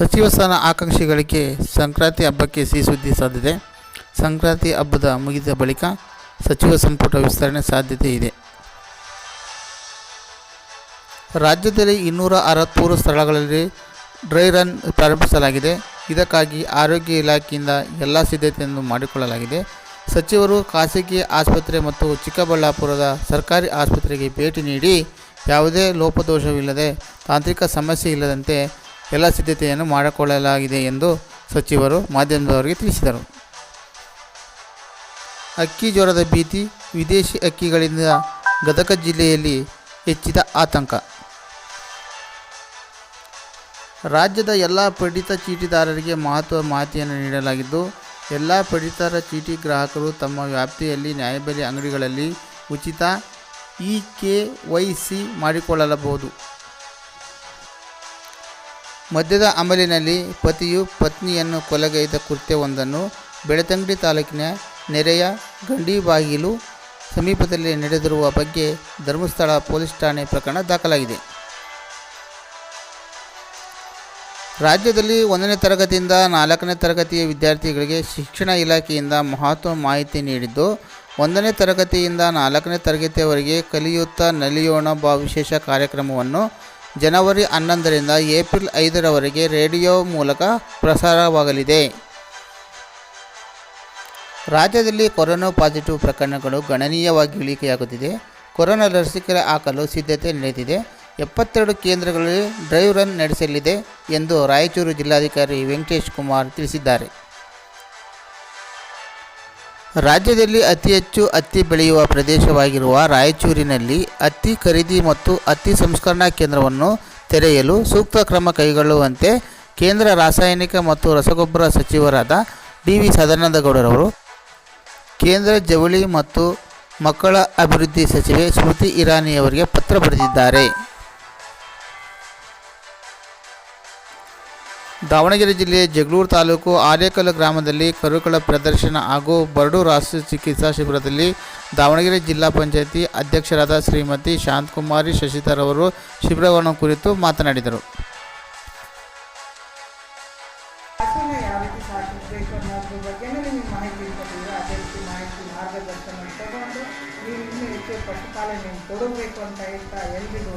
ಸಚಿವ ಸ್ಥಾನ ಆಕಾಂಕ್ಷಿಗಳಿಗೆ ಸಂಕ್ರಾಂತಿ ಹಬ್ಬಕ್ಕೆ ಸಿಹಿ ಸುದ್ದಿ ಸಾಧ್ಯತೆ. ಸಂಕ್ರಾಂತಿ ಹಬ್ಬದ ಮುಗಿದ ಬಳಿಕ ಸಚಿವ ಸಂಪುಟ ವಿಸ್ತರಣೆ ಸಾಧ್ಯತೆ ಇದೆ. ರಾಜ್ಯದಲ್ಲಿ ಇನ್ನೂರ ಅರವತ್ತ್ಮೂರು ಸ್ಥಳಗಳಲ್ಲಿ ಡ್ರೈ ರನ್ ಪ್ರಾರಂಭಿಸಲಾಗಿದೆ. ಇದಕ್ಕಾಗಿ ಆರೋಗ್ಯ ಇಲಾಖೆಯಿಂದ ಎಲ್ಲ ಸಿದ್ಧತೆಯನ್ನು ಮಾಡಿಕೊಳ್ಳಲಾಗಿದೆ. ಸಚಿವರು ಖಾಸಗಿ ಆಸ್ಪತ್ರೆ ಮತ್ತು ಚಿಕ್ಕಬಳ್ಳಾಪುರದ ಸರ್ಕಾರಿ ಆಸ್ಪತ್ರೆಗೆ ಭೇಟಿ ನೀಡಿ ಯಾವುದೇ ಲೋಪದೋಷವಿಲ್ಲದೆ ತಾಂತ್ರಿಕ ಸಮಸ್ಯೆ ಇಲ್ಲದಂತೆ ಎಲ್ಲ ಸಿದ್ಧತೆಯನ್ನು ಮಾಡಿಕೊಳ್ಳಲಾಗಿದೆ ಎಂದು ಸಚಿವರು ಮಾಧ್ಯಮದವರಿಗೆ ತಿಳಿಸಿದರು. ಅಕ್ಕಿ ಜ್ವರದ ಭೀತಿ ವಿದೇಶಿ ಅಕ್ಕಿಗಳಿಂದ ಗದಗ ಜಿಲ್ಲೆಯಲ್ಲಿ ಹೆಚ್ಚಿದ ಆತಂಕ. ರಾಜ್ಯದ ಎಲ್ಲ ಪಡಿತ ಚೀಟಿದಾರರಿಗೆ ಮಹತ್ವ ಮಾಹಿತಿಯನ್ನು ನೀಡಲಾಗಿದ್ದು, ಎಲ್ಲ ಪಡಿತರ ಚೀಟಿ ಗ್ರಾಹಕರು ತಮ್ಮ ವ್ಯಾಪ್ತಿಯಲ್ಲಿ ನ್ಯಾಯಬೆಲೆ ಅಂಗಡಿಗಳಲ್ಲಿ ಉಚಿತ ಇ ಕೆ ವೈ ಸಿ ಮಾಡಿಕೊಳ್ಳಬಹುದು. ಮದ್ಯದ ಅಮಲಿನಲ್ಲಿ ಪತಿಯು ಪತ್ನಿಯನ್ನು ಕೊಲೆಗೈದ ಕೃತ್ಯವೊಂದನ್ನು ಬೆಳತಂಗಡಿ ತಾಲೂಕಿನ ನೆರೆಯ ಗಂಡಿಬಾಗಿಲು ಸಮೀಪದಲ್ಲಿ ನಡೆದಿರುವ ಬಗ್ಗೆ ಧರ್ಮಸ್ಥಳ ಪೊಲೀಸ್ ಠಾಣೆ ಪ್ರಕರಣ ದಾಖಲಾಗಿದೆ. ರಾಜ್ಯದಲ್ಲಿ ಒಂದನೇ ತರಗತಿಯಿಂದ ನಾಲ್ಕನೇ ತರಗತಿಯ ವಿದ್ಯಾರ್ಥಿಗಳಿಗೆ ಶಿಕ್ಷಣ ಇಲಾಖೆಯಿಂದ ಮಹತ್ವ ಮಾಹಿತಿ ನೀಡಿದ್ದು, ಒಂದನೇ ತರಗತಿಯಿಂದ ನಾಲ್ಕನೇ ತರಗತಿಯವರೆಗೆ ಕಲಿಯುತ್ತಾ ನಲಿಯೋಣ ಬಾ ವಿಶೇಷ ಕಾರ್ಯಕ್ರಮವನ್ನು ಜನವರಿ ಹನ್ನೊಂದರಿಂದ ಏಪ್ರಿಲ್ ಐದರವರೆಗೆ ರೇಡಿಯೋ ಮೂಲಕ ಪ್ರಸಾರವಾಗಲಿದೆ. ರಾಜ್ಯದಲ್ಲಿ ಕೊರೋನಾ ಪಾಸಿಟಿವ್ ಪ್ರಕರಣಗಳು ಗಣನೀಯವಾಗಿ ಇಳಿಕೆಯಾಗುತ್ತಿದೆ. ಕೊರೋನಾ ಲಸಿಕೆ ಹಾಕಲು ಸಿದ್ಧತೆ ನಡೆದಿದೆ. ಎಪ್ಪತ್ತೆರಡು ಕೇಂದ್ರಗಳಲ್ಲಿ ಡ್ರೈವ್ ರನ್ ನಡೆಸಲಿದೆ ಎಂದು ರಾಯಚೂರು ಜಿಲ್ಲಾಧಿಕಾರಿ ವೆಂಕಟೇಶ್ ಕುಮಾರ್ ತಿಳಿಸಿದ್ದಾರೆ. ರಾಜ್ಯದಲ್ಲಿ ಅತಿ ಹೆಚ್ಚು ಹತ್ತಿ ಬೆಳೆಯುವ ಪ್ರದೇಶವಾಗಿರುವ ರಾಯಚೂರಿನಲ್ಲಿ ಹತ್ತಿ ಖರೀದಿ ಮತ್ತು ಹತ್ತಿ ಸಂಸ್ಕರಣಾ ಕೇಂದ್ರವನ್ನು ತೆರೆಯಲು ಸೂಕ್ತ ಕ್ರಮ ಕೈಗೊಳ್ಳುವಂತೆ ಕೇಂದ್ರ ರಾಸಾಯನಿಕ ಮತ್ತು ರಸಗೊಬ್ಬರ ಸಚಿವರಾದ ಡಿ ವಿ ಸದಾನಂದಗೌಡರವರು, ಕೇಂದ್ರ ಜವಳಿ ಮತ್ತು ಮಕ್ಕಳ ಅಭಿವೃದ್ಧಿ ಸಚಿವೆ ಸ್ಮೃತಿ ಇರಾನಿಯವರಿಗೆ ಪತ್ರ ಬರೆದಿದ್ದಾರೆ. ದಾವಣಗೆರೆ ಜಿಲ್ಲೆಯ ಜಗಳೂರು ತಾಲೂಕು ಆರೇಕಲ್ಲು ಗ್ರಾಮದಲ್ಲಿ ಕರುಗಳ ಪ್ರದರ್ಶನ ಹಾಗೂ ಬರಡು ರಾಷ್ಟ್ರ ಚಿಕಿತ್ಸಾ ಶಿಬಿರದಲ್ಲಿ ದಾವಣಗೆರೆ ಜಿಲ್ಲಾ ಪಂಚಾಯಿತಿ ಅಧ್ಯಕ್ಷರಾದ ಶ್ರೀಮತಿ ಶಾಂತಕುಮಾರಿ ಶಶಿಧರ್ ಅವರು ಶಿಬಿರವನ್ನು ಕುರಿತು ಮಾತನಾಡಿದರು. ಪಶುಪಾಲನೆ ತೊಡಗಬೇಕು ಅಂತ ಹೇಳ್ತಾ ಎಲ್ರಿಗೂ